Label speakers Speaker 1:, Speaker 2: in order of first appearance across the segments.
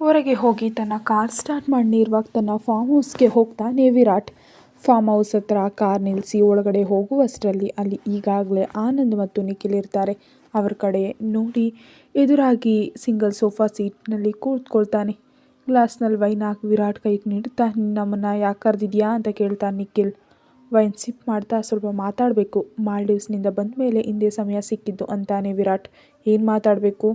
Speaker 1: ಹೊರಗೆ ಹೋಗಿ ತನ್ನ ಕಾರ್ ಸ್ಟಾರ್ಟ್ ಮಾಡಿ ತನ್ನ ಫಾರ್ಮ್ ಹೌಸ್ಗೆ ಹೋಗ್ತಾನೆ ವಿರಾಟ್ ಫಾರ್ಮ್ ಹೌಸ್ ಹತ್ರ ಕಾರ್ ನಿಲ್ಲಿಸಿ ಒಳಗಡೆ ಹೋಗುವಷ್ಟರಲ್ಲಿ ಅಲ್ಲಿ ಈಗಾಗಲೇ ಆನಂದ್ ಮತ್ತು ನಿಖಿಲ್ ಇರ್ತಾರೆ. ಅವ್ರ ಕಡೆ ನೋಡಿ ಎದುರಾಗಿ ಸಿಂಗಲ್ ಸೋಫಾ ಸೀಟ್ನಲ್ಲಿ ಕೂತ್ಕೊಳ್ತಾನೆ. ಗ್ಲಾಸ್ನಲ್ಲಿ ವೈನ್ ಹಾಕಿ ವಿರಾಟ್ ಕೈಗೆ ನೀಡುತ್ತಾ ನಮ್ಮನ್ನು ಯಾಕೆ ಕರೆದಿದ್ಯಾ? ಅಂತ ಕೇಳ್ತಾನೆ ನಿಖಿಲ್. ವೈನ್ ಸಿಪ್ ಮಾಡ್ತಾ ಸ್ವಲ್ಪ ಮಾತಾಡಬೇಕು. ಮಾಲ್ಡೀವ್ಸ್ನಿಂದ ಬಂದ ಮೇಲೆ ಹಿಂದೆ ಸಮಯ ಸಿಕ್ಕಿದ್ದು ಅಂತಾನೆ ವಿರಾಟ್ ಏನು ಮಾತಾಡಬೇಕು?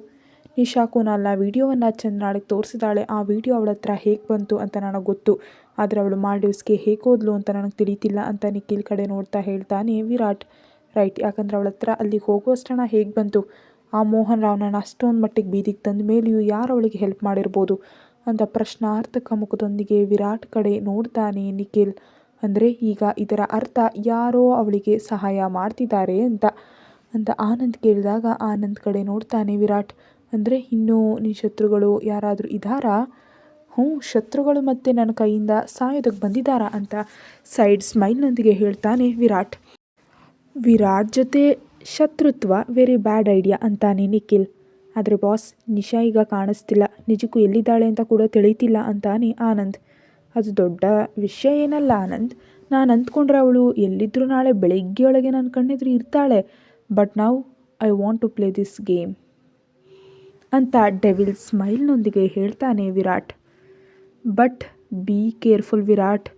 Speaker 1: ನಿಶಾಕುನಲ್ಲ ವಿಡಿಯೋವನ್ನು ಚಂದ್ರಾಳಿಗೆ ತೋರಿಸಿದಾಳೆ. ಆ ವಿಡಿಯೋ ಅವಳ ಹತ್ರ ಹೇಗೆ ಬಂತು ಅಂತ ನನಗೆ ಗೊತ್ತು. ಆದರೆ ಅವಳು ಮಾಲ್ಡೀವ್ಸ್ಗೆ ಹೇಗೆ ಹೋದ್ಲು ಅಂತ ನನಗೆ ತಿಳಿತಿಲ್ಲ ಅಂತ ನಿಖಿಲ್ ಕಡೆ ನೋಡ್ತಾ ಹೇಳ್ತಾನೆ ವಿರಾಟ್. ರೈಟ್, ಯಾಕಂದರೆ ಅವಳ ಹತ್ರ ಅಲ್ಲಿಗೆ ಹೋಗುವಷ್ಟಣ ಹೇಗೆ ಬಂತು? ಆ ಮೋಹನ್ ರಾವ್ನನ್ನ ಅಷ್ಟೊಂದು ಮಟ್ಟಿಗೆ ಬೀದಿಗೆ ತಂದ ಮೇಲೆಯೂ ಯಾರು ಅವಳಿಗೆ ಹೆಲ್ಪ್ ಮಾಡಿರ್ಬೋದು? ಅಂತ ಪ್ರಶ್ನಾರ್ಥಕ ಮುಖದೊಂದಿಗೆ ವಿರಾಟ್ ಕಡೆ ನೋಡ್ತಾನೆ ನಿಖಿಲ್. ಅಂದರೆ ಈಗ ಇದರ ಅರ್ಥ ಯಾರೋ ಅವಳಿಗೆ ಸಹಾಯ ಮಾಡ್ತಿದ್ದಾರೆ ಅಂತ? ಅಂತ ಆನಂದ್ ಕೇಳಿದಾಗ ಆನಂದ್ ಕಡೆ ನೋಡ್ತಾನೆ ವಿರಾಟ್. ಅಂದರೆ ಇನ್ನೂ ನಿನ್ನ ಶತ್ರುಗಳು ಯಾರಾದರೂ ಇದ್ದಾರಾ? ಹ್ಞೂ, ಶತ್ರುಗಳು ಮತ್ತೆ ನನ್ನ ಕೈಯಿಂದ ಸಾಯೋದಕ್ಕೆ ಬಂದಿದ್ದಾರಾ ಅಂತ ಸೈಡ್ ಸ್ಮೈಲ್ನೊಂದಿಗೆ ಹೇಳ್ತಾನೆ ವಿರಾಟ್. ವಿರಾಟ್ ಜೊತೆ ಶತ್ರುತ್ವ ವೆರಿ ಬ್ಯಾಡ್ ಐಡಿಯಾ ಅಂತಾನೆ ನಿಖಿಲ್. ಆದರೆ ಬಾಸ್ ನಿಶಾ ಈಗ ಕಾಣಿಸ್ತಿಲ್ಲ. ನಿಜಕ್ಕೂ ಎಲ್ಲಿದ್ದಾಳೆ ಅಂತ ಕೂಡ ತಿಳಿತಿಲ್ಲ ಅಂತಾನೆ ಆನಂದ್. ಅದು ದೊಡ್ಡ ವಿಷಯ ಏನಲ್ಲ ಆನಂದ್. ನಾನು ಅಂದ್ಕೊಂಡ್ರೆ ಅವಳು ಎಲ್ಲಿದ್ದರೂ ನಾಳೆ ಬೆಳಿಗ್ಗೆಯೊಳಗೆ ನನ್ನ ಕಣ್ಣೆದುರು ಇರ್ತಾಳೆ. ಬಟ್ ನಾವು I want to play this game ಅಂತ ಡೆವಿಲ್ ಸ್ಮೈಲ್ನೊಂದಿಗೆ ಹೇಳ್ತಾನೆ Virat. But, be careful Virat.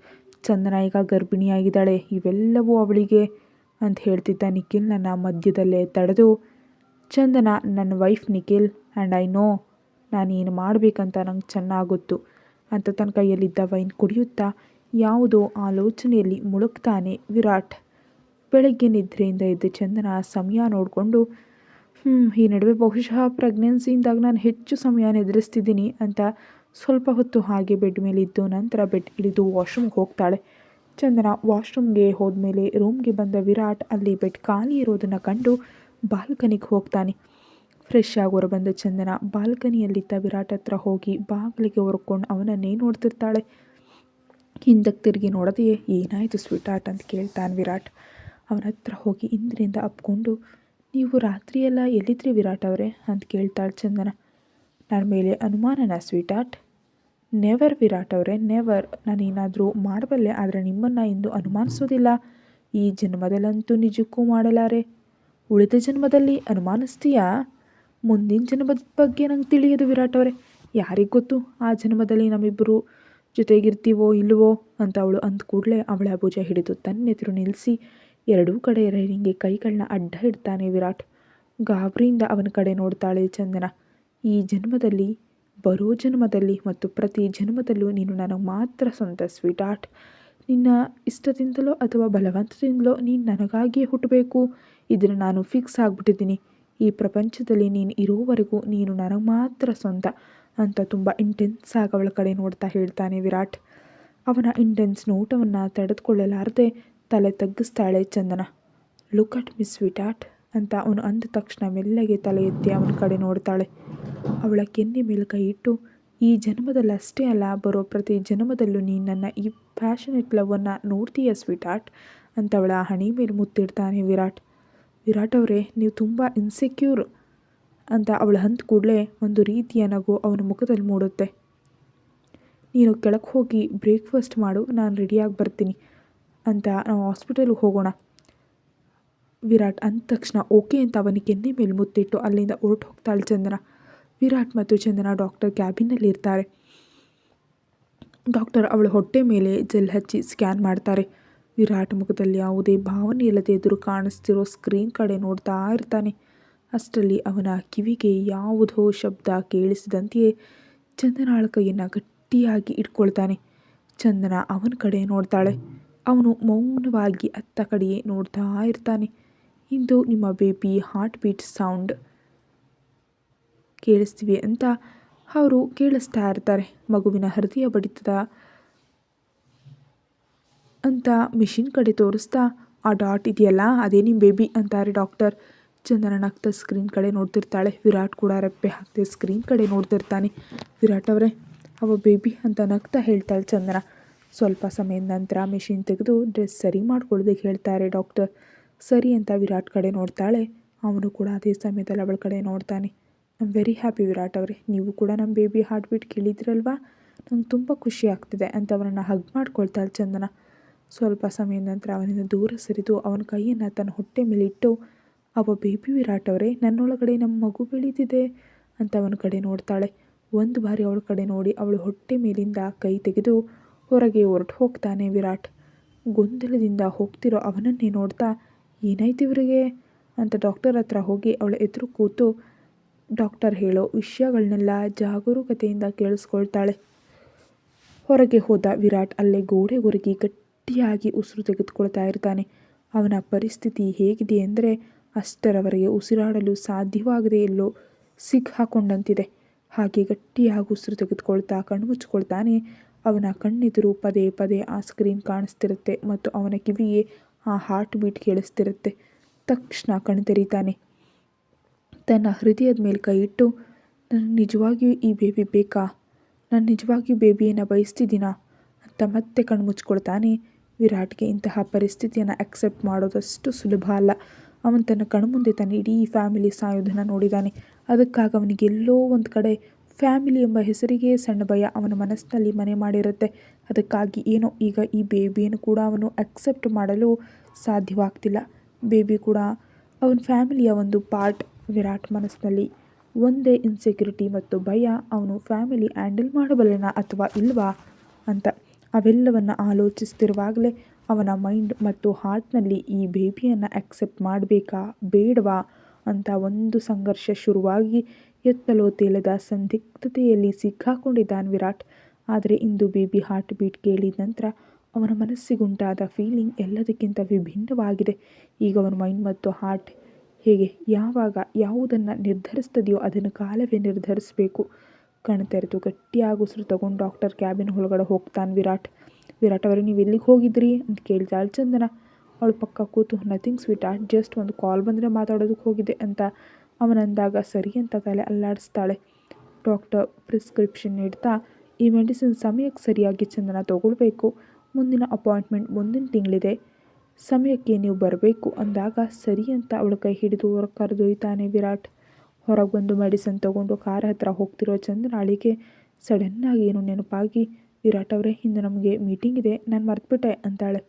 Speaker 1: Chandana ಈಗ ಗರ್ಭಿಣಿಯಾಗಿದ್ದಾಳೆ. ಇವೆಲ್ಲವೂ ಅವಳಿಗೆ ಅಂತ ಹೇಳ್ತಿದ್ದ ನಿಖಿಲ್ ನನ್ನ ಮಧ್ಯದಲ್ಲೇ ತಡೆದು. ಚಂದನ, ನನ್ನ wife Nikhil and I know ನಾನೇನು ಮಾಡಬೇಕಂತ ನಂಗೆ ಚೆನ್ನಾಗಿ ಗೊತ್ತು ಅಂತ ತನ್ನ ಕೈಯಲ್ಲಿದ್ದ ವೈನ್ ಕುಡಿಯುತ್ತಾ ಯಾವುದೋ ಆಲೋಚನೆಯಲ್ಲಿ ಮುಳುಗ್ತಾನೆ ವಿರಾಟ್. ಬೆಳಗ್ಗೆ ನಿದ್ರೆಯಿಂದ ಎದ್ದು ಚಂದನ ಸಮಯ ನೋಡಿಕೊಂಡು ಈ ನಡುವೆ ಬಹುಶಃ ಪ್ರೆಗ್ನೆನ್ಸಿಯಿಂದಾಗ ನಾನು ಹೆಚ್ಚು ಸಮಯ ಎದುರಿಸ್ತಿದ್ದೀನಿ ಅಂತ ಸ್ವಲ್ಪ ಹೊತ್ತು ಹಾಗೆ ಬೆಡ್ ಮೇಲೆ ಇದ್ದು ನಂತರ ಬೆಡ್ ಇಳಿದು ವಾಶ್ರೂಮ್ಗೆ ಹೋಗ್ತಾಳೆ. ಚಂದನ ವಾಶ್ರೂಮ್ಗೆ ಹೋದ್ಮೇಲೆ ರೂಮ್ಗೆ ಬಂದ ವಿರಾಟ್ ಅಲ್ಲಿ ಬೆಡ್ ಖಾಲಿ ಇರೋದನ್ನು ಕಂಡು ಬಾಲ್ಕನಿಗೆ ಹೋಗ್ತಾನೆ. ಫ್ರೆಶ್ ಆಗಿ ಹೊರಬಂದ ಚಂದನ ಬಾಲ್ಕನಿಯಲ್ಲಿದ್ದ ವಿರಾಟ್ ಹತ್ರ ಹೋಗಿ ಬಾಗಿಲಿಗೆ ಹೊರ್ಕೊಂಡು ಅವನನ್ನೇ ನೋಡ್ತಿರ್ತಾಳೆ. ಹಿಂದಕ್ಕೆ ತಿರುಗಿ ನೋಡದೆಯೇ ಏನಾಯಿತು ಸ್ವೀಟ್ ಆರ್ಟ್ ಅಂತ ಕೇಳ್ತಾನೆ ವಿರಾಟ್. ಅವನ ಹತ್ರ ಹೋಗಿ ಇಂದ್ರಿಂದ ಅಪ್ಕೊಂಡು ನೀವು ರಾತ್ರಿಯೆಲ್ಲ ಎಲ್ಲಿದ್ರಿ ವಿರಾಟ್ ಅವರೇ? ಅಂತ ಕೇಳ್ತಾಳೆ ಚಂದನ. ನನ್ನ ಮೇಲೆ ಅನುಮಾನನ ಸ್ವೀಟ್ ಆರ್ಟ್ ನೆವರ್ ವಿರಾಟ್ ಅವರೇ ನೆವರ್ ನಾನೇನಾದರೂ ಮಾಡಬಲ್ಲೆ, ಆದರೆ ನಿಮ್ಮನ್ನು ಇಂದು ಅನುಮಾನಿಸೋದಿಲ್ಲ. ಈ ಜನ್ಮದಲ್ಲಂತೂ ನಿಜಕ್ಕೂ ಮಾಡಲಾರೆ. ಉಳಿದ ಜನ್ಮದಲ್ಲಿ ಅನುಮಾನಿಸ್ತೀಯಾ? ಮುಂದಿನ ಜನ್ಮದ ಬಗ್ಗೆ ನಂಗೆ ತಿಳಿಯೋದು ವಿರಾಟ್ ಅವರೇ. ಯಾರಿಗೆ ಗೊತ್ತು ಆ ಜನ್ಮದಲ್ಲಿ ನಮ್ಮಿಬ್ಬರು ಜೊತೆಗಿರ್ತೀವೋ ಇಲ್ಲವೋ ಅಂತ ಅವಳು ಅಂದ ಕೂಡಲೇ ಅವಳ ಭುಜ ಹಿಡಿದು ತನ್ನೆದುರು ನಿಲ್ಲಿಸಿ ಎರಡೂ ಕಡೆ ರೈಲಿಂಗ್ಗೆ ಕೈಗಳನ್ನ ಅಡ್ಡ ಇಡ್ತಾನೆ ವಿರಾಟ್. ಗಾಬರಿಯಿಂದ ಅವನ ಕಡೆ ನೋಡ್ತಾಳೆ ಚಂದನ. ಈ ಜನ್ಮದಲ್ಲಿ, ಬರೋ ಜನ್ಮದಲ್ಲಿ ಮತ್ತು ಪ್ರತಿ ಜನ್ಮದಲ್ಲೂ ನೀನು ನನಗೆ ಮಾತ್ರ ಸ್ವಂತ ಸ್ವೀಟ್ ಆರ್ಟ್ ನಿನ್ನ ಇಷ್ಟದಿಂದಲೋ ಅಥವಾ ಬಲವಂತದಿಂದಲೋ ನೀನು ನನಗಾಗಿಯೇ ಹುಟ್ಟಬೇಕು. ಇದನ್ನು ನಾನು ಫಿಕ್ಸ್ ಆಗಿಬಿಟ್ಟಿದ್ದೀನಿ. ಈ ಪ್ರಪಂಚದಲ್ಲಿ ನೀನು ಇರೋವರೆಗೂ ನೀನು ನನಗೆ ಮಾತ್ರ ಸ್ವಂತ ಅಂತ ತುಂಬ ಇಂಟೆನ್ಸ್ ಆಗಿ ಅವಳ ಕಡೆ ನೋಡ್ತಾ ಹೇಳ್ತಾನೆ ವಿರಾಟ್. ಅವನ ಇಂಟೆನ್ಸ್ ನೋಟವನ್ನು ತಡೆದುಕೊಳ್ಳಲಾರದೆ ತಲೆ ತಗ್ಗಿಸ್ತಾಳೆ ಚಂದನ. ಲುಕ್ ಅಟ್ ಮಿಸ್ ವಿಟಾಟ್ ಅಂತ ಅವನು ಅಂದ ತಕ್ಷಣ ಮೆಲ್ಲಗೆ ತಲೆ ಎತ್ತಿ ಅವನ ಕಡೆ ನೋಡ್ತಾಳೆ. ಅವಳ ಕೆನ್ನೆ ಮೇಲೆ ಕೈ ಇಟ್ಟು, ಈ ಜನ್ಮದಲ್ಲಿ ಅಷ್ಟೇ ಅಲ್ಲ, ಬರೋ ಪ್ರತಿ ಜನ್ಮದಲ್ಲೂ ನೀನು ನನ್ನ ಈ ಪ್ಯಾಷನೆಟ್ ಲವನ್ನು ನೋಡ್ತೀಯ ಸ್ವೀಟ್ ಆರ್ಟ್ ಅಂತ ಅವಳ ಹಣಿ ಮೇಲೆ ಮುತ್ತಿಡ್ತಾನೆ ವಿರಾಟ್. ವಿರಾಟ್ ಅವರೇ, ನೀವು ತುಂಬ ಇನ್ಸೆಕ್ಯೂರ್ ಅಂತ ಅವಳು ಹಂತ ಕೂಡಲೇ ಒಂದು ರೀತಿಯ ನಗು ಅವನ ಮುಖದಲ್ಲಿ ಮೂಡುತ್ತೆ. ನೀನು ಕೆಳಕ್ಕೆ ಹೋಗಿ ಬ್ರೇಕ್ಫಾಸ್ಟ್ ಮಾಡು, ನಾನು ರೆಡಿಯಾಗಿ ಬರ್ತೀನಿ. ಅಂತ ನಾವು ಹಾಸ್ಪಿಟಲ್ಗೆ ಹೋಗೋಣ. ವಿರಾಟ್ ಅಂದ ತಕ್ಷಣ ಓಕೆ ಅಂತ ಅವನಿಗೆ ಕೆನ್ನೆ ಮೇಲೆ ಮುತ್ತಿಟ್ಟು ಅಲ್ಲಿಂದ ಹೊರಟು ಹೋಗ್ತಾಳೆ ಚಂದನ. ವಿರಾಟ್ ಮತ್ತು ಚಂದನ ಡಾಕ್ಟರ್ ಕ್ಯಾಬಿನಲ್ಲಿ ಇರ್ತಾರೆ. ಡಾಕ್ಟರ್ ಅವಳ ಹೊಟ್ಟೆ ಮೇಲೆ ಜೆಲ್ ಹಚ್ಚಿ ಸ್ಕ್ಯಾನ್ ಮಾಡ್ತಾರೆ. ವಿರಾಟ್ ಮುಖದಲ್ಲಿ ಯಾವುದೇ ಭಾವನೆ ಇಲ್ಲದೆ ಎದುರು ಕಾಣಿಸ್ತಿರೋ ಸ್ಕ್ರೀನ್ ಕಡೆ ನೋಡ್ತಾ ಇರ್ತಾನೆ. ಅಷ್ಟರಲ್ಲಿ ಅವನ ಕಿವಿಗೆ ಯಾವುದೋ ಶಬ್ದ ಕೇಳಿಸಿದಂತೆಯೇ ಚಂದನಾಳ ಕೈಯನ್ನು ಗಟ್ಟಿಯಾಗಿ ಇಟ್ಕೊಳ್ತಾನೆ. ಚಂದನ ಅವನ ಕಡೆ ನೋಡ್ತಾಳೆ. ಅವನು ಮೌನವಾಗಿ ಅತ್ತ ಕಡೆಯೇ ನೋಡ್ತಾ ಇರ್ತಾನೆ. ಇಂದು ನಿಮ್ಮ ಬೇಬಿ ಹಾರ್ಟ್ ಬೀಟ್ ಸೌಂಡ್ ಕೇಳಿಸ್ತೀವಿ ಅಂತ ಅವರು ಕೇಳಿಸ್ತಾ ಇರ್ತಾರೆ. ಮಗುವಿನ ಹೃದಯ ಬಡಿತದ ಅಂತ ಮಿಷಿನ್ ಕಡೆ ತೋರಿಸ್ತಾ, ಆ ಡಾಟ್ ಇದೆಯಲ್ಲ? ಅದೇ ನಿಮ್ಮ ಬೇಬಿ? ಅಂತಾರೆ ಡಾಕ್ಟರ್. ಚಂದನ ನಗ್ತ ಸ್ಕ್ರೀನ್ ಕಡೆ ನೋಡ್ತಿರ್ತಾಳೆ. ವಿರಾಟ್ ಕೂಡ ರೆಪ್ಪೆ ಹಾಕ್ತೆ ಸ್ಕ್ರೀನ್ ಕಡೆ ನೋಡ್ತಿರ್ತಾನೆ. ವಿರಾಟ್ ಅವರೇ ಅವ ಬೇಬಿ ಅಂತ ನಗ್ತಾ ಹೇಳ್ತಾಳೆ ಚಂದನ ಸ್ವಲ್ಪ ಸಮಯದ ನಂತರ ಮಿಷಿನ್ ತೆಗೆದು ಡ್ರೆಸ್ ಸರಿ ಮಾಡ್ಕೊಳ್ಳೋದಕ್ಕೆ ಹೇಳ್ತಾರೆ ಡಾಕ್ಟರ್ ಸರಿ ಅಂತ ವಿರಾಟ್ ಕಡೆ ನೋಡ್ತಾಳೆ. ಅವನು ಕೂಡ ಅದೇ ಸಮಯದಲ್ಲಿ ಅವಳ ಕಡೆ ನೋಡ್ತಾನೆ. ಐ ವೆರಿ ಹ್ಯಾಪಿ ವಿರಾಟ್ ಅವರೇ. ನೀವು ಕೂಡ ನಮ್ಮ ಬೇಬಿ ಹಾರ್ಟ್ ಬೀಟ್ ಕೇಳಿದ್ರಲ್ವಾ? ನಂಗೆ ತುಂಬ ಖುಷಿ ಆಗ್ತಿದೆ ಅಂತ ಅವನನ್ನು ಹಗ್ ಮಾಡ್ಕೊಳ್ತಾಳೆ ಚಂದನ. ಸ್ವಲ್ಪ ಸಮಯದ ನಂತರ ಅವನಿಂದ ದೂರ ಸರಿದು ಅವನ ಕೈಯನ್ನು ತನ್ನ ಹೊಟ್ಟೆ ಮೇಲೆ ಇಟ್ಟು, ಅವ ಬೇಬಿ ವಿರಾಟ್ ಅವರೇ, ನನ್ನೊಳಗಡೆ ನಮ್ಮ ಮಗು ಬೆಳೀತಿದೆ ಅಂತ ಅವನ ಕಡೆ ನೋಡ್ತಾಳೆ. ಒಂದು ಬಾರಿ ಅವಳ ಕಡೆ ನೋಡಿ ಅವಳು ಹೊಟ್ಟೆ ಮೇಲಿಂದ ಕೈ ತೆಗೆದು ಹೊರಗೆ ಹೊರಟು ಹೋಗ್ತಾನೆ ವಿರಾಟ್. ಗೊಂದಲದಿಂದ ಹೋಗ್ತಿರೋ ಅವನನ್ನೇ ನೋಡ್ತಾ, ಏನಾಯ್ತು ಇವರಿಗೆ? ಅಂತ ಡಾಕ್ಟರ್ ಹತ್ರ ಹೋಗಿ ಅವಳ ಎದುರು ಕೂತು, ಡಾಕ್ಟರ್ ಹೇಳೋ ವಿಷಯಗಳನ್ನೆಲ್ಲ ಜಾಗರೂಕತೆಯಿಂದ ಕೇಳಿಸ್ಕೊಳ್ತಾಳೆ. ಹೊರಗೆ ಹೋದ ವಿರಾಟ್ ಅಲ್ಲೇ ಗೋಡೆ ಗುರುಗಿ ಗಟ್ಟಿಯಾಗಿ ಉಸಿರು ತೆಗೆದುಕೊಳ್ತಾ ಇರ್ತಾನೆ. ಅವನ ಪರಿಸ್ಥಿತಿ ಹೇಗಿದೆ ಅಂದರೆ ಅಷ್ಟರವರೆಗೆ ಉಸಿರಾಡಲು ಸಾಧ್ಯವಾಗದೆ ಎಲ್ಲೋ ಸಿಕ್ಕಾಕೊಂಡಂತಿದೆ. ಹಾಗೆ ಗಟ್ಟಿಯಾಗಿ ಉಸಿರು ತೆಗೆದುಕೊಳ್ತಾ ಕಣ್ಣು ಅವನ ಕಣ್ಣೆದುರು ಪದೇ ಪದೇ ಆ ಸ್ಕ್ರೀನ್ ಕಾಣಿಸ್ತಿರುತ್ತೆ ಮತ್ತು ಅವನ ಕಿವಿಗೆ ಆ ಹಾರ್ಟ್ ಬೀಟ್ ಕೇಳಿಸ್ತಿರುತ್ತೆ. ತಕ್ಷಣ ಕಣ್ಣು ತೆರೀತಾನೆ ತನ್ನ ಹೃದಯದ ಮೇಲೆ ಕೈ ಇಟ್ಟು ನನಗೆ ನಿಜವಾಗಿಯೂ ಈ ಬೇಬಿ ಬೇಕಾ? ನಾನು ನಿಜವಾಗಿಯೂ ಬೇಬಿಯನ್ನು ಬಯಸ್ತಿದ್ದೀನಾ? ಅಂತ ಮತ್ತೆ ಕಣ್ಣು ಮುಚ್ಕೊಳ್ತಾನೆ. ವಿರಾಟ್ಗೆ ಇಂತಹ ಪರಿಸ್ಥಿತಿಯನ್ನು ಅಕ್ಸೆಪ್ಟ್ ಮಾಡೋದಷ್ಟು ಸುಲಭ ಅಲ್ಲ. ಅವನು ತನ್ನ ಕಣ್ಮುಂದೆ ತನ್ನ ಇಡೀ ಫ್ಯಾಮಿಲಿ ಸಾಯೋದನ್ನು ನೋಡಿದ್ದಾನೆ ಅದಕ್ಕಾಗಿ ಅವನಿಗೆ ಎಲ್ಲೋ ಒಂದು ಕಡೆ ಫ್ಯಾಮಿಲಿ ಎಂಬ ಹೆಸರಿಗೆ ಸಣ್ಣ ಭಯ ಅವನ ಮನಸ್ಸಿನಲ್ಲಿ ಮನೆ ಮಾಡಿರುತ್ತೆ. ಅದಕ್ಕಾಗಿ ಏನೋ ಈಗ ಈ ಬೇಬಿಯನ್ನು ಕೂಡ ಅವನು ಅಕ್ಸೆಪ್ಟ್ ಮಾಡಲು ಸಾಧ್ಯವಾಗ್ತಿಲ್ಲ. ಬೇಬಿ ಕೂಡ ಅವನ ಫ್ಯಾಮಿಲಿಯ ಒಂದು ಪಾರ್ಟ್ ವಿರಾಟ್ ಮನಸ್ಸಿನಲ್ಲಿ. ಒಂದೇ ಇನ್ಸೆಕ್ಯೂರಿಟಿ ಮತ್ತು ಭಯ ಅವನು ಫ್ಯಾಮಿಲಿ ಹ್ಯಾಂಡಲ್ ಮಾಡಬಲ್ಲನ ಅಥವಾ ಇಲ್ವಾ ಅಂತ. ಅವೆಲ್ಲವನ್ನು ಆಲೋಚಿಸ್ತಿರುವಾಗಲೇ ಅವನ ಮೈಂಡ್ ಮತ್ತು ಹಾರ್ಟ್ನಲ್ಲಿ ಈ ಬೇಬಿಯನ್ನು ಅಕ್ಸೆಪ್ಟ್ ಮಾಡಬೇಕಾ ಬೇಡವಾ ಅಂತ ಒಂದು ಸಂಘರ್ಷ ಶುರುವಾಗಿ ಎತ್ತಲೋ ತೇಲದ ಸಂದಿಗ್ಧತೆಯಲ್ಲಿ ಸಿಕ್ಕಾಕೊಂಡಿದ್ದಾನೆ ವಿರಾಟ್. ಆದರೆ ಇಂದು ಬೇಬಿ ಹಾರ್ಟ್ ಬೀಟ್ ಕೇಳಿದ ನಂತರ ಅವನ ಮನಸ್ಸಿಗುಂಟಾದ ಫೀಲಿಂಗ್ ಎಲ್ಲದಕ್ಕಿಂತ ವಿಭಿನ್ನವಾಗಿದೆ. ಈಗ ಅವನ ಮೈಂಡ್ ಮತ್ತು ಹಾರ್ಟ್ ಹೇಗೆ, ಯಾವಾಗ, ಯಾವುದನ್ನು ನಿರ್ಧರಿಸ್ತದೆಯೋ ಅದನ್ನು ಕಾಲವೇ ನಿರ್ಧರಿಸಬೇಕು. ಕಣ್ತೆರೆದು ಗಟ್ಟಿಯಾಗಿ ಉಸಿರು ತಗೊಂಡು ಡಾಕ್ಟರ್ ಕ್ಯಾಬಿನ್ ಒಳಗಡೆ ಹೋಗ್ತಾನೆ ವಿರಾಟ್. ವಿರಾಟ್ ಅವರೇ, ನೀವು ಎಲ್ಲಿಗೆ ಹೋಗಿದ್ರಿ? ಅಂತ ಕೇಳ್ತಾಳೆ ಚಂದನ ಅವಳು ಪಕ್ಕ ಕೂತು ನಥಿಂಗ್ ಸ್ವೀಟ್ ಆರ್ಟ್ ಜಸ್ಟ್ ಒಂದು ಕಾಲ್ ಬಂದರೆ ಮಾತಾಡೋದಕ್ಕೆ ಹೋಗಿದೆ ಅಂತ ಅವನಂದಾಗ ಸರಿ ಅಂತ ತಲೆ ಅಲ್ಲಾಡಿಸ್ತಾಳೆ. ಡಾಕ್ಟರ್ ಪ್ರಿಸ್ಕ್ರಿಪ್ಷನ್ ನೀಡ್ತಾ, ಈ ಮೆಡಿಸಿನ್ ಸಮಯಕ್ಕೆ ಸರಿಯಾಗಿ ಚಂದನ ತಗೊಳ್ಬೇಕು. ಮುಂದಿನ ಅಪಾಯಿಂಟ್ಮೆಂಟ್ ಮುಂದಿನ ತಿಂಗಳಿದೆ. ಸಮಯಕ್ಕೆ ನೀವು ಬರಬೇಕು. ಅಂದಾಗ ಸರಿ ಅಂತ ಅವಳ ಕೈ ಹಿಡಿದು ಹೊರಗೆ ಕರೆದೊಯ್ತಾನೆ ವಿರಾಟ್. ಹೊರಗೆ ಬಂದು ಮೆಡಿಸಿನ್ ತೊಗೊಂಡು ಕಾರ್ ಹತ್ತಿರ ಹೋಗ್ತಿರೋ ಚಂದ್ರಾಳಿಗೆ ಸಡನ್ನಾಗಿ ಏನು ನೆನಪಾಗಿ? ವಿರಾಟ್ ಅವರೇ, ಇಂದು ನಮಗೆ ಮೀಟಿಂಗ್ ಇದೆ. ನಾನು ಮರ್ತ್ಬಿಟ್ಟೆ, ಅಂತಾಳೆ.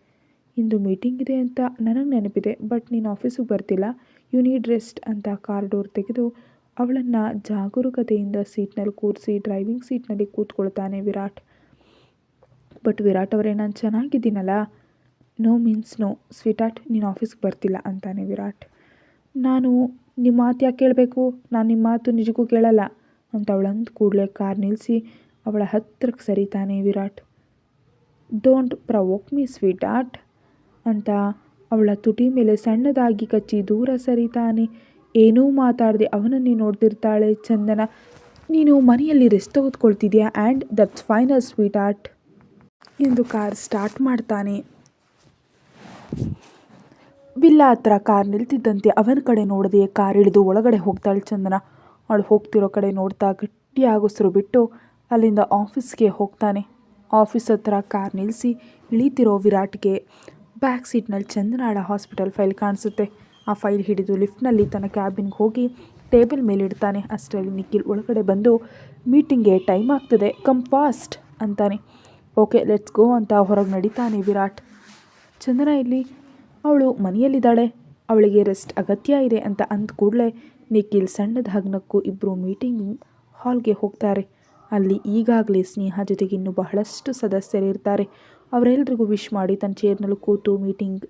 Speaker 1: ಇಂದು ಮೀಟಿಂಗ್ ಇದೆ ಅಂತ ನನಗೆ ನೆನಪಿದೆ, ಬಟ್ ನೀನು ಆಫೀಸಿಗೆ ಬರ್ತಿಲ್ಲ. ಯು ನೀಡ್ ರೆಸ್ಟ್ ಅಂತ ಕಾರ್ ಡೋರ್ ತೆಗೆದು ಅವಳನ್ನು ಜಾಗರೂಕತೆಯಿಂದ ಸೀಟ್ನಲ್ಲಿ ಕೂರಿಸಿ, ಡ್ರೈವಿಂಗ್ ಸೀಟ್ನಲ್ಲಿ ಕೂತ್ಕೊಳ್ತಾನೆ ವಿರಾಟ್. ಬಟ್ ವಿರಾಟ್ ಅವರೇ, ನಾನು ಚೆನ್ನಾಗಿದ್ದೀನಲ್ಲ. No means no. ಸ್ವೀಟಾಟ್, ನೀನು ಆಫೀಸ್ಗೆ ಬರ್ತಿಲ್ಲ, ಅಂತಾನೆ ವಿರಾಟ್. ನಾನು ನಿಮ್ಮ ಮಾತು ಯಾಕೆ ಕೇಳಬೇಕು? ನಾನು ನಿಮ್ಮ ಮಾತು ನಿಜಕ್ಕೂ ಕೇಳಲ್ಲ, ಅಂತ ಅವಳಂದು ಕೂಡಲೇ ಕಾರ್ ನಿಲ್ಲಿಸಿ ಅವಳ ಹತ್ತಿರಕ್ಕೆ ಸರಿತಾನೆ Virat. Don't provoke me sweet ಅಂತ ಅವಳ ತುಟಿ ಮೇಲೆ ಸಣ್ಣದಾಗಿ ಕಚ್ಚಿ ದೂರ ಸರಿತಾನೆ. ಏನೂ ಮಾತಾಡದೆ ಅವನನ್ನೇ ನೋಡ್ತಿರ್ತಾಳೆ. ಚಂದನ, ನೀನು ಮನೆಯಲ್ಲಿ ರೆಸ್ಟ್ ತೆಗೆದುಕೊಳ್ತಿದ್ಯಾ? And that's final sweetheart ಎಂದು ಕಾರ್ ಸ್ಟಾರ್ಟ್ ಮಾಡ್ತಾನೆ. ವಿಲ್ಲಾ ಹತ್ರ ಕಾರ್ ನಿಲ್ತಿದ್ದಂತೆ ಅವನ ಕಡೆ ನೋಡದೆ ಕಾರ್ ಇಳಿದು ಒಳಗಡೆ ಹೋಗ್ತಾಳೆ ಚಂದನ. ಅವಳು ಹೋಗ್ತಿರೋ ಕಡೆ ನೋಡ್ತಾ ಗಟ್ಟಿಯಾಗಿ ಉಸಿರು ಬಿಟ್ಟು ಅಲ್ಲಿಂದ ಆಫೀಸ್ಗೆ ಹೋಗ್ತಾನೆ. ಆಫೀಸ್ ಹತ್ರ ಕಾರ್ ನಿಲ್ಲಿಸಿ ಇಳಿತಿರೋ ವಿರಾಟ್ಗೆ ಬ್ಯಾಕ್ ಸೀಟ್ನಲ್ಲಿ ಚಂದನಾಳ ಹಾಸ್ಪಿಟಲ್ ಫೈಲ್ ಕಾಣಿಸುತ್ತೆ. ಆ ಫೈಲ್ ಹಿಡಿದು ಲಿಫ್ಟ್ನಲ್ಲಿ ತನ್ನ ಕ್ಯಾಬಿನ್ಗೆ ಹೋಗಿ ಟೇಬಲ್ ಮೇಲೆ ಇಡ್ತಾನೆ. ಅಷ್ಟರಲ್ಲಿ ನಿಖಿಲ್ ಒಳಗಡೆ ಬಂದು ಮೀಟಿಂಗ್ಗೆ ಟೈಮ್ ಆಗ್ತದೆ. ಕಮ್ ಫಾಸ್ಟ್ ಅಂತಾನೆ. ಓಕೆ, ಲೆಟ್ಸ್ ಗೋ ಅಂತ ಹೊರಗೆ ನಡೀತಾನೆ ವಿರಾಟ್. ಚಂದನ ಇಲ್ಲಿ, ಅವಳು ಮನೆಯಲ್ಲಿದ್ದಾಳೆ. ಅವಳಿಗೆ ರೆಸ್ಟ್ ಅಗತ್ಯ ಇದೆ ಅಂತ ಅಂದ ಕೂಡಲೇ ನಿಖಿಲ್ ಸಣ್ಣದ ಹಗ್ನಕ್ಕೂ ಇಬ್ಬರು ಮೀಟಿಂಗ್ ಹಾಲ್ಗೆ ಹೋಗ್ತಾರೆ. ಅಲ್ಲಿ ಈಗಾಗಲೇ ಸ್ನೇಹ ಜೊತೆಗೆ ಇನ್ನೂ ಬಹಳಷ್ಟು ಸದಸ್ಯರಿರ್ತಾರೆ ಅವರೆಲ್ಲರಿಗೂ ವಿಶ್ ಮಾಡಿ ತನ್ನ ಚೇರ್ನಲ್ಲಿ ಕೂತು ಮೀಟಿಂಗ್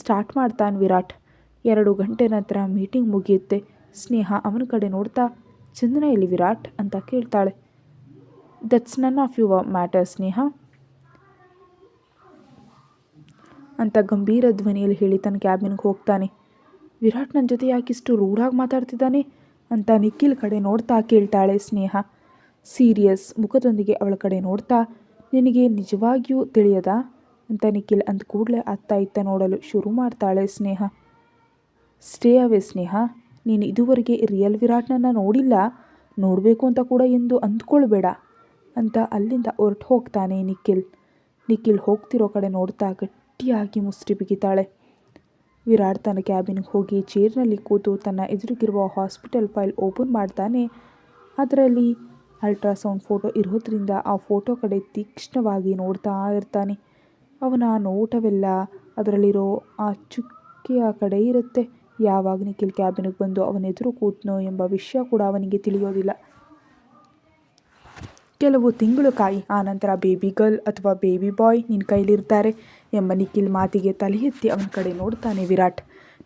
Speaker 1: ಸ್ಟಾರ್ಟ್ ಮಾಡ್ತಾನೆ ವಿರಾಟ್ ಎರಡು ಗಂಟೆ ನಂತರ ಮೀಟಿಂಗ್ ಮುಗಿಯುತ್ತೆ. ಸ್ನೇಹ ಅವನ ಕಡೆ ನೋಡ್ತಾ, ಚಂದನ ಇಲ್ಲಿ ವಿರಾಟ್? ಅಂತ ಕೇಳ್ತಾಳೆ. That's none of your matter ಸ್ನೇಹ. ಅಂತ ಗಂಭೀರ ಧ್ವನಿಯಲ್ಲಿ ಹೇಳಿ ತನ್ನ ಕ್ಯಾಬಿನ್ಗೆ ಹೋಗ್ತಾನೆ. ವಿರಾಟ್ ನನ್ನ ಜೊತೆ ಯಾಕಿಷ್ಟು ರೂಢಾಗಿ ಮಾತಾಡ್ತಿದ್ದಾನೆ? ಅಂತ ನಿಖಿಲ್ ಕಡೆ ನೋಡ್ತಾ ಕೇಳ್ತಾಳೆ ಸ್ನೇಹ. ಸೀರಿಯಸ್ ಮುಖದೊಂದಿಗೆ ಅವಳ ಕಡೆ ನೋಡ್ತಾ, ನಿನಗೆ ನಿಜವಾಗಿಯೂ ತಿಳಿಯದ? ಅಂತ ನಿಖಿಲ್ ಅಂದ ಕೂಡಲೇ ಅತ್ತ ಇತ್ತ ನೋಡಲು ಶುರು ಮಾಡ್ತಾಳೆ ಸ್ನೇಹ. ಸ್ಟೇ ಅವೇ ಸ್ನೇಹ, ನೀನು ಇದುವರೆಗೆ ರಿಯಲ್ ವಿರಾಟ್ನನ್ನು ನೋಡಿಲ್ಲ? ನೋಡಬೇಕು ಅಂತ ಕೂಡ ಎಂದು ಅಂದ್ಕೊಳ್ಬೇಡ ಅಂತ ಅಲ್ಲಿಂದ ಹೊರಟು ಹೋಗ್ತಾನೆ ನಿಖಿಲ್. ನಿಖಿಲ್ ಹೋಗ್ತಿರೋ ಕಡೆ ನೋಡ್ತಾ ಗಟ್ಟಿಯಾಗಿ ಮುಷ್ಟಿ ಬಿಗಿತಾಳೆ. ವಿರಾಟ್ ತನ್ನ ಕ್ಯಾಬಿನ್ಗೆ ಹೋಗಿ ಚೇರ್ನಲ್ಲಿ ಕೂತು ತನ್ನ ಎದುರಿಗಿರುವ ಹಾಸ್ಪಿಟಲ್ ಫೈಲ್ ಓಪನ್ ಮಾಡ್ತಾನೆ. ಅದರಲ್ಲಿ ಅಲ್ಟ್ರಾಸೌಂಡ್ ಫೋಟೋ ಇರೋದ್ರಿಂದ ಆ ಫೋಟೋ ಕಡೆ ತೀಕ್ಷ್ಣವಾಗಿ ನೋಡ್ತಾ ಇರ್ತಾನೆ. ಅವನ ನೋಟವೆಲ್ಲ ಅದರಲ್ಲಿರೋ ಆ ಚುಕ್ಕೆಯ ಕಡೆ ಇರುತ್ತೆ. ಯಾವಾಗ ನಿಖಿಲ್ ಕ್ಯಾಬಿನಿಗೆ ಬಂದು ಅವನ ಎದುರು ಕೂತ್ನೋ ಎಂಬ ವಿಷಯ ಕೂಡ ಅವನಿಗೆ ತಿಳಿಯೋದಿಲ್ಲ. ಕೆಲವು ತಿಂಗಳು ಕಾಯಿ ಆನಂತರ ಬೇಬಿ ಗರ್ಲ್ ಅಥವಾ ಬೇಬಿ ಬಾಯ್ ನಿನ್ನ ಕೈಲಿರ್ತಾರೆ ಎಂಬ ನಿಖಿಲ್ ಮಾತಿಗೆ ತಲೆ ಎತ್ತಿ ಅವನ ಕಡೆ ನೋಡ್ತಾನೆ ವಿರಾಟ್.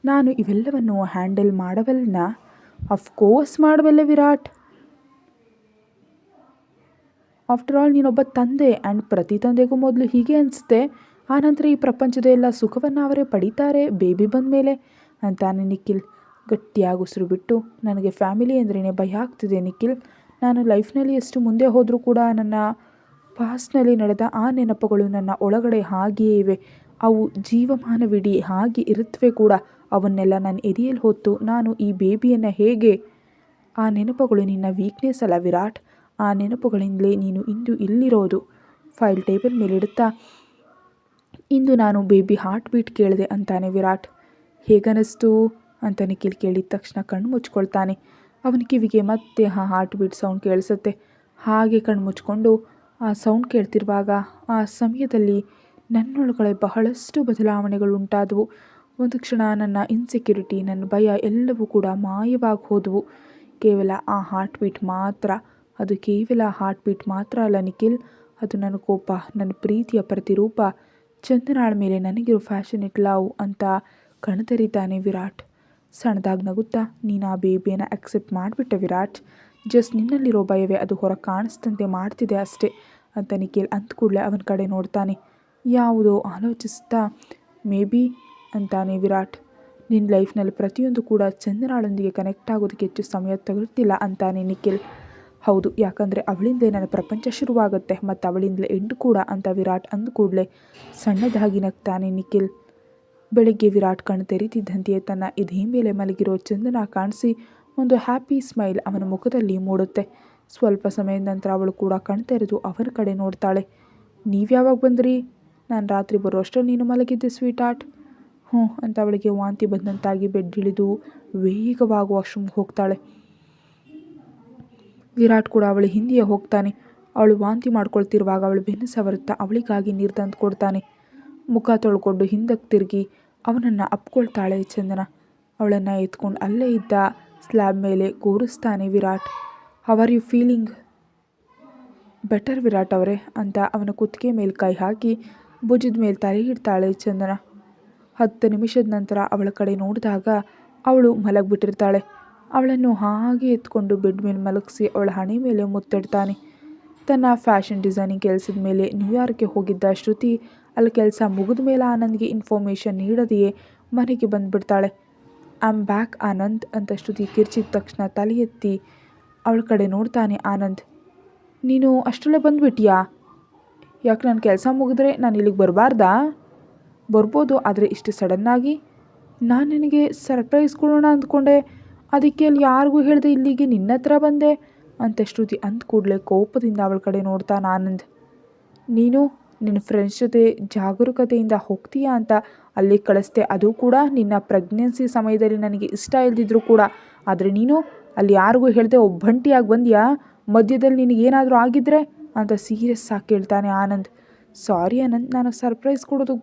Speaker 1: ನಾನು ಇವೆಲ್ಲವನ್ನು ಹ್ಯಾಂಡಲ್ ಮಾಡಬಲ್ಲನಾ ಅಫ್ಕೋರ್ಸ್ ಮಾಡಬಲ್ಲೆ ವಿರಾಟ್. ಆಫ್ಟರ್ ಆಲ್ ನೀನೊಬ್ಬ ತಂದೆ ಆ್ಯಂಡ್ ಪ್ರತಿ ತಂದೆಗೂ ಮೊದಲು ಹೀಗೆ ಅನಿಸುತ್ತೆ. ಆನಂತರ ಈ ಪ್ರಪಂಚದ ಎಲ್ಲ ಸುಖವನ್ನು ಅವರೇ ಪಡೀತಾರೆ ಬೇಬಿ ಬಂದ ಮೇಲೆ ಅಂತಾನೆ ನಿಖಿಲ್. ಗಟ್ಟಿಯಾಗಿ ಉಸಿರು ಬಿಟ್ಟು, ನನಗೆ ಫ್ಯಾಮಿಲಿ ಅಂದ್ರೇ ಭಯ ಆಗ್ತಿದೆ ನಿಖಿಲ್. ನಾನು ಲೈಫ್ನಲ್ಲಿ ಎಷ್ಟು ಮುಂದೆ ಹೋದರೂ ಕೂಡ ನನ್ನ ಪಾಸ್ಟ್ನಲ್ಲಿ ನಡೆದ ಆ ನೆನಪುಗಳು ನನ್ನ ಒಳಗಡೆ ಹಾಗೆಯೇ ಇವೆ. ಅವು ಜೀವಮಾನವಿಡೀ ಹಾಗೆ ಇರುತ್ತವೆ ಕೂಡ. ಅವನ್ನೆಲ್ಲ ನಾನು ಎದೆಯಲ್ಲಿ ಹೊತ್ತು ನಾನು ಈ ಬೇಬಿಯನ್ನು ಹೇಗೆ? ಆ ನೆನಪುಗಳು ನಿನ್ನ ವೀಕ್ನೆಸ್ ಅಲ್ಲ ವಿರಾಟ್. ಆ ನೆನಪುಗಳಿಂದಲೇ ನೀನು ಇಂದು ಇಲ್ಲಿರೋದು ಫೈಲ್ ಟೇಬಲ್ ಮೇಲಿಡುತ್ತಾ? ಇಂದು ನಾನು ಬೇಬಿ ಹಾರ್ಟ್ ಬೀಟ್ ಕೇಳಿದೆ ಅಂತಾನೆ ವಿರಾಟ್. ಹೇಗನಿಸ್ತು? ಅಂತ ನಿಖಿಲ್ ಕೇಳಿದ ತಕ್ಷಣ ಕಣ್ಣು ಮುಚ್ಕೊಳ್ತಾನೆ. ಅವನ ಕಿವಿಗೆ ಮತ್ತೆ ಆ ಹಾರ್ಟ್ ಬೀಟ್ ಸೌಂಡ್ ಕೇಳಿಸುತ್ತೆ. ಹಾಗೆ ಕಣ್ಣು ಮುಚ್ಕೊಂಡು ಆ ಸೌಂಡ್ ಕೇಳ್ತಿರುವಾಗ ಆ ಸಮಯದಲ್ಲಿ ನನ್ನೊಳಗಡೆ ಬಹಳಷ್ಟು ಬದಲಾವಣೆಗಳು ಉಂಟಾದವು. ಒಂದು ಕ್ಷಣ ನನ್ನ ಇನ್ಸೆಕ್ಯೂರಿಟಿ ನನ್ನ ಭಯ ಎಲ್ಲವೂ ಕೂಡ ಮಾಯವಾಗಿ ಹೋದವು. ಕೇವಲ ಆ ಹಾರ್ಟ್ ಬೀಟ್ ಮಾತ್ರ. ಅದು ಕೇವಲ ಹಾರ್ಟ್ ಬೀಟ್ ಮಾತ್ರ ಅಲ್ಲ ನಿಖಿಲ್. ಅದು ನನ್ನ ಕೋಪ, ನನ್ನ ಪ್ರೀತಿಯ ಪ್ರತಿರೂಪ. ಚಂದನಾಳ ಮೇಲೆ ನನಗಿರೋ ಫ್ಯಾಷನೇಟ್ ಲವ್ ಅಂತ ಕಣ್ತೆರಿತಾನೆ ವಿರಾಟ್. ಸಣ್ಣದಾಗಿ ನಗುತ್ತಾ, ನೀನು ಆ ಬೇಬಿಯನ್ನು ಅಕ್ಸೆಪ್ಟ್ ಮಾಡಿಬಿಟ್ಟೆ ವಿರಾಟ್. ಜಸ್ಟ್ ನಿನ್ನಲ್ಲಿರೋ ಭಯವೇ ಅದು ಹೊರ ಕಾಣಿಸ್ತಂತೆ ಮಾಡ್ತಿದೆ ಅಷ್ಟೇ ಅಂತ ನಿಖಿಲ್ ಅಂತ ಕೂಡಲೇ ಅವನ ಕಡೆ ನೋಡ್ತಾನೆ. ಯಾವುದೋ ಆಲೋಚಿಸ್ತಾ ಮೇ ಬಿ ಅಂತಾನೆ ವಿರಾಟ್. ನಿನ್ನ ಲೈಫ್ನಲ್ಲಿ ಪ್ರತಿಯೊಂದು ಕೂಡ ಚಂದನಾಳೊಂದಿಗೆ ಕನೆಕ್ಟ್ ಆಗೋದಕ್ಕೆ ಹೆಚ್ಚು ಸಮಯ ತಗೊಳ್ತಿಲ್ಲ ಅಂತಾನೆ ನಿಖಿಲ್. ಹೌದು, ಯಾಕಂದರೆ ಅವಳಿಂದಲೇ ನನ್ನ ಪ್ರಪಂಚ ಶುರುವಾಗುತ್ತೆ, ಮತ್ತು ಅವಳಿಂದಲೇ ಎಂಡ್ ಕೂಡ ಅಂತ ವಿರಾಟ್ ಅಂದ ಕೂಡಲೇ. ಸಣ್ಣದಾಗಿ ನಗ್ತಾನೆ ನಿಖಿಲ್. ಬೆಳಗ್ಗೆ ವಿರಾಟ್ ಕಣ್ಣು ತೆರೀತಿದ್ದಂತೆಯೇ ತನ್ನ ಇದೇ ಮೇಲೆ ಮಲಗಿರೋ ಚಂದನ ಕಾಣಿಸಿ ಒಂದು ಹ್ಯಾಪಿ ಸ್ಮೈಲ್ ಅವನ ಮುಖದಲ್ಲಿ ಮೂಡುತ್ತೆ. ಸ್ವಲ್ಪ ಸಮಯದ ನಂತರ ಅವಳು ಕೂಡ ಕಣ್ ತೆರೆದು ಅವನ ಕಡೆ ನೋಡ್ತಾಳೆ. ನೀವು ಯಾವಾಗ ಬಂದ್ರಿ? ನಾನು ರಾತ್ರಿ ಬರೋ ಅಷ್ಟರಲ್ಲಿ ನೀನು ಮಲಗಿದ್ದೆ ಸ್ವೀಟ್ ಆರ್ಟ್ ಹ್ಞೂ, ಅಂತ ಅವಳಿಗೆ ವಾಂತಿ ಬಂದಂತಾಗಿ ಬೆಡ್ ಇಳಿದು ವೇಗವಾಗಿ ವಾಶ್ರೂಮ್ಗೆ ಹೋಗ್ತಾಳೆ. ವಿರಾಟ್ ಕೂಡ ಅವಳ ಹಿಂದೆಯೇ ಹೋಗ್ತಾನೆ. ಅವಳು ವಾಂತಿ ಮಾಡ್ಕೊಳ್ತಿರುವಾಗ ಅವಳು ಬೆನ್ನು ಸವರುತ್ತಾ ಅವಳಿಗಾಗಿ ನೀರು ತಂದು ಕೊಡ್ತಾನೆ. ಮುಖ ತೊಳ್ಕೊಂಡು ಹಿಂದಕ್ಕೆ ತಿರುಗಿ ಅವನನ್ನು ಅಪ್ಕೊಳ್ತಾಳೆ ಚಂದನ. ಅವಳನ್ನು ಎತ್ಕೊಂಡು ಅಲ್ಲೇ ಇದ್ದ ಸ್ಲ್ಯಾಬ್ ಮೇಲೆ ಕೂರಿಸ್ತಾನೆ Virat. How are you feeling better Virat ಅವರೇ ಅಂತ ಅವನ ಕುತ್ತಿಗೆ ಮೇಲೆ ಕೈ ಹಾಕಿ ಭುಜದ ಮೇಲೆ ತಲೆ ಇಡ್ತಾಳೆ ಚಂದನ. ಹತ್ತು ನಿಮಿಷದ ನಂತರ ಅವಳ ಕಡೆ ನೋಡಿದಾಗ ಅವಳು ಮಲಗಿಬಿಟ್ಟಿರ್ತಾಳೆ. ಅವಳನ್ನು ಹಾಗೆ ಎತ್ಕೊಂಡು ಬೆಡ್ ಮೇಲೆ ಮಲಗಿಸಿ ಅವಳ ಹಣೆ ಮೇಲೆ ಮುತ್ತಿಡ್ತಾನೆ. ತನ್ನ ಫ್ಯಾಷನ್ ಡಿಸೈನಿಂಗ್ ಕೆಲಸದ ಮೇಲೆ ನ್ಯೂಯಾರ್ಕ್ಗೆ ಹೋಗಿದ್ದ ಶ್ರುತಿ ಅಲ್ಲಿ ಕೆಲಸ ಮುಗಿದ ಮೇಲೆ ಆನಂದ್ಗೆ ಇನ್ಫಾರ್ಮೇಷನ್ ನೀಡದೆಯೇ ಮನೆಗೆ ಬಂದುಬಿಡ್ತಾಳೆ. ಆಮ್ ಬ್ಯಾಕ್ ಆನಂದ್, ಅಂತ ಶ್ರುತಿ ಕಿರ್ಚಿದ ತಕ್ಷಣ ತಲೆ ಎತ್ತಿ ಅವಳ ಕಡೆ ನೋಡ್ತಾನೆ ಆನಂದ್. ನೀನು ಅಷ್ಟರಲ್ಲೇ ಬಂದುಬಿಟ್ಟಿಯಾ ಯಾಕೆ ನನ್ನ ಕೆಲಸ ಮುಗಿದ್ರೆ ನಾನು ಇಲ್ಲಿಗೆ ಬರಬಾರ್ದಾ? ಬರ್ಬೋದು, ಆದರೆ ಇಷ್ಟು ಸಡನ್ನಾಗಿ ನಾನು ನಿನಗೆ ಸರ್ಪ್ರೈಸ್ ಕೊಡೋಣ ಅಂದ್ಕೊಂಡೆ. ಅದಕ್ಕೆ ಅಲ್ಲಿ ಯಾರಿಗೂ ಹೇಳಿದೆ, ಇಲ್ಲಿಗೆ ನಿನ್ನ ಹತ್ರ ಬಂದೆ ಅಂತ ಶ್ರುತಿ ಅಂದ ಕೂಡಲೇ ಕೋಪದಿಂದ ಅವಳ ಕಡೆ ನೋಡ್ತಾನೆ ಆನಂದ್ ನೀನು ನಿನ್ನ ಫ್ರೆಂಡ್ಸ್ ಜೊತೆ ಜಾಗರೂಕತೆಯಿಂದ ಹೋಗ್ತೀಯಾ ಅಂತ ಅಲ್ಲಿ ಕಳಿಸ್ದೆ. ಅದು ಕೂಡ ನಿನ್ನ ಪ್ರೆಗ್ನೆನ್ಸಿ ಸಮಯದಲ್ಲಿ ನನಗೆ ಇಷ್ಟ ಇಲ್ದಿದ್ರು ಕೂಡ. ಆದರೆ ನೀನು ಅಲ್ಲಿ ಯಾರಿಗೂ ಹೇಳಿದೆ, ಒಬ್ಬಂಟಿಯಾಗಿ ಬಂದ್ಯಾ? ಮಧ್ಯದಲ್ಲಿ ನಿನಗೇನಾದರೂ ಆಗಿದ್ರೆ? ಅಂತ ಸೀರಿಯಸ್ ಆಗಿ ಕೇಳ್ತಾನೆ ಆನಂದ್. ಸಾರಿ ಆನಂದ್, ನಾನು ಸರ್ಪ್ರೈಸ್ ಕೊಡೋದು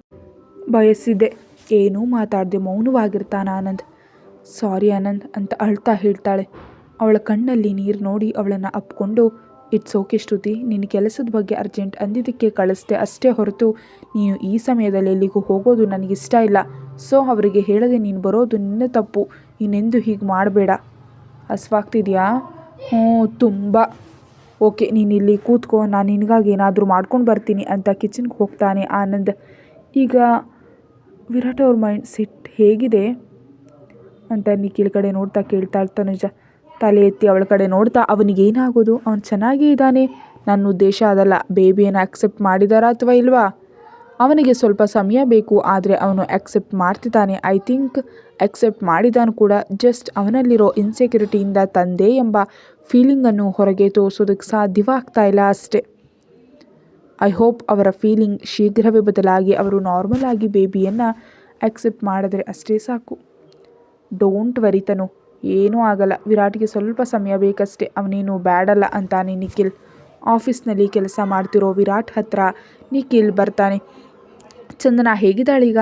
Speaker 1: ಬಯಸಿದ್ದೆ. ಏನೂ ಮಾತಾಡದೆ, ಮೌನವಾಗಿರ್ತಾನೆ ಆನಂದ್. ಸಾರಿ ಆನಂದ್ ಅಂತ ಅಳ್ತಾ ಹೇಳ್ತಾಳೆ. ಅವಳ ಕಣ್ಣಲ್ಲಿ ನೀರು ನೋಡಿ ಅವಳನ್ನು ಅಪ್ಕೊಂಡು, ಇಟ್ಸ್ ಓಕೆ ಶ್ರುತಿ ನಿನ್ನ ಕೆಲಸದ ಬಗ್ಗೆ ಅರ್ಜೆಂಟ್ ಅಂದಿದ್ದಕ್ಕೆ ಕಳಿಸ್ದೆ ಅಷ್ಟೇ ಹೊರತು ನೀನು ಈ ಸಮಯದಲ್ಲಿ ಎಲ್ಲಿಗೂ ಹೋಗೋದು ನನಗಿಷ್ಟ ಇಲ್ಲ. ಸೊ, ಅವರಿಗೆ ಹೇಳದೆ ನೀನು ಬರೋದು ನಿನ್ನ ತಪ್ಪು. ಇನ್ನೆಂದು ಹೀಗೆ ಮಾಡಬೇಡ. ಹಸ್ವಾಗ್ತಿದೆಯಾ ಹ್ಞೂ, ತುಂಬ. ಓಕೆ, ನೀನು ಇಲ್ಲಿ ಕೂತ್ಕೋ, ನಾನು ನಿನಗಾಗಿ ಏನಾದರೂ ಮಾಡ್ಕೊಂಡು ಬರ್ತೀನಿ ಅಂತ ಕಿಚನ್ಗೆ ಹೋಗ್ತಾನೆ ಆನಂದ್. ಈಗ ವಿರಾಟ್ ಅವ್ರ ಮೈಂಡ್ ಸೆಟ್ ಹೇಗಿದೆ? ಅಂತ ನಿಖಿಲ್ ಕಡೆ ನೋಡ್ತಾ ಇರ್ತಾನೆ ನಿಜ. ತಲೆ ಎತ್ತಿ ಅವಳ ಕಡೆ ನೋಡ್ತಾ ಅವನಿಗೇನಾಗೋದು ಅವನು ಚೆನ್ನಾಗೇ ಇದ್ದಾನೆ. ನನ್ನ ಉದ್ದೇಶ ಅದಲ್ಲ. ಬೇಬಿಯನ್ನು ಆಕ್ಸೆಪ್ಟ್ ಮಾಡಿದಾರಾ ಅಥವಾ ಇಲ್ವಾ? ಅವನಿಗೆ ಸ್ವಲ್ಪ ಸಮಯ ಬೇಕು, ಆದರೆ ಅವನು ಅಕ್ಸೆಪ್ಟ್ ಮಾಡ್ತಿದ್ದಾನೆ. ಐ ಥಿಂಕ್ ಅಕ್ಸೆಪ್ಟ್ ಮಾಡಿದಾನು ಕೂಡ. ಜಸ್ಟ್ ಅವನಲ್ಲಿರೋ ಇನ್ಸೆಕ್ಯೂರಿಟಿಯಿಂದ ತಂದೆ ಎಂಬ ಫೀಲಿಂಗನ್ನು ಹೊರಗೆ ತೋರಿಸೋದಕ್ಕೆ ಸಾಧ್ಯವಾಗ್ತಾ ಇಲ್ಲ ಅಷ್ಟೇ. ಐ ಹೋಪ್ ಅವರ ಫೀಲಿಂಗ್ ಶೀಘ್ರವೇ ಬದಲಾಗಿ ಅವರು ನಾರ್ಮಲ್ ಆಗಿ ಬೇಬಿಯನ್ನು ಅಕ್ಸೆಪ್ಟ್ ಮಾಡಿದ್ರೆ ಅಷ್ಟೇ ಸಾಕು. Don't worry Tanu. ಏನೂ ಆಗಲ್ಲ. ವಿರಾಟ್ಗೆ ಸ್ವಲ್ಪ ಸಮಯ ಬೇಕಷ್ಟೇ. ಅವನೇನು ಬ್ಯಾಡಲ್ಲ ಅಂತಾನೆ ನಿಖಿಲ್. ಆಫೀಸ್ನಲ್ಲಿ ಕೆಲಸ ಮಾಡ್ತಿರೋ ವಿರಾಟ್ ಹತ್ರ ನಿಖಿಲ್ ಬರ್ತಾನೆ. ಚಂದನ ಹೇಗಿದ್ದಾಳೀಗ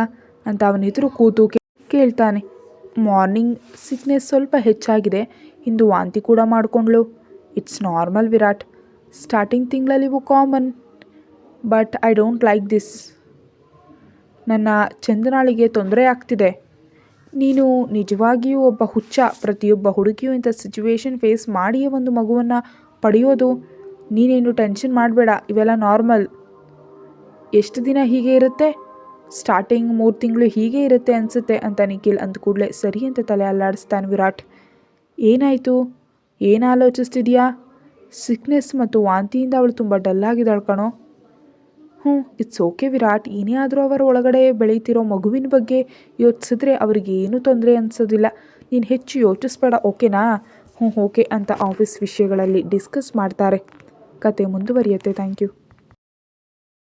Speaker 1: ಅಂತ ಅವನ ಎದುರು ಕೂತು ಕೇಳ್ತಾನೆ. ಮಾರ್ನಿಂಗ್ ಸಿಕ್ನೆಸ್ ಸ್ವಲ್ಪ ಹೆಚ್ಚಾಗಿದೆ. ಇಂದು ವಾಂತಿ ಕೂಡ ಮಾಡಿಕೊಂಡ್ಳು. It's normal Virat. ಸ್ಟಾರ್ಟಿಂಗ್ ತಿಂಗಳಲ್ಲಿ ಇವು common but I don't like this ನನ್ನ ಚಂದನಾಳಿಗೆ ತೊಂದರೆ ಆಗ್ತಿದೆ. ನೀನು ನಿಜವಾಗಿಯೂ ಒಬ್ಬ ಹುಚ್ಚ, ಪ್ರತಿಯೊಬ್ಬ ಹುಡುಗಿಯೂ ಇಂಥ ಸಿಚುವೇಶನ್ ಫೇಸ್ ಮಾಡಿಯೇ ಒಂದು ಮಗುವನ್ನು ಪಡೆಯೋದು? ನೀನೇನು ಟೆನ್ಷನ್ ಮಾಡಬೇಡ, ಇವೆಲ್ಲ ನಾರ್ಮಲ್ ಎಷ್ಟು ದಿನ ಹೀಗೆ ಇರುತ್ತೆ? ಸ್ಟಾರ್ಟಿಂಗ್ ಮೂರು ತಿಂಗಳು ಹೀಗೆ ಇರುತ್ತೆ ಅನಿಸುತ್ತೆ ಅಂತ ನಿಖಿಲ್ ಅಂದ ಕೂಡಲೇ ಸರಿ ಅಂತ ತಲೆ ಅಲ್ಲಾಡಿಸ್ತಾನೆ ವಿರಾಟ್. ಏನಾಯಿತು? ಏನು ಆಲೋಚಿಸ್ತಿದ್ಯಾ? ಸಿಕ್ನೆಸ್ ಮತ್ತು ವಾಂತಿಯಿಂದ ಅವಳು ತುಂಬ ಡಲ್ಲಾಗಿದ್ದಾಳು ಕಣೋ. ಹ್ಞೂ, ಇಟ್ಸ್ ಓಕೆ ವಿರಾಟ್, ಏನೇ ಆದರೂ ಅವರ ಒಳಗಡೆ ಬೆಳೀತಿರೋ ಮಗುವಿನ ಬಗ್ಗೆ ಯೋಚಿಸಿದ್ರೆ ಅವ್ರಿಗೆ ಏನೂ ತೊಂದರೆ ಅನಿಸೋದಿಲ್ಲ. ನೀನು ಹೆಚ್ಚು ಯೋಚಿಸ್ಬೇಡ, ಓಕೆನಾ? ಹ್ಞೂ, ಓಕೆ ಅಂತ ಆಫೀಸ್ ವಿಷಯಗಳಲ್ಲಿ ಡಿಸ್ಕಸ್ ಮಾಡ್ತಾರೆ. ಕತೆ ಮುಂದುವರಿಯುತ್ತೆ, ಥ್ಯಾಂಕ್ ಯು.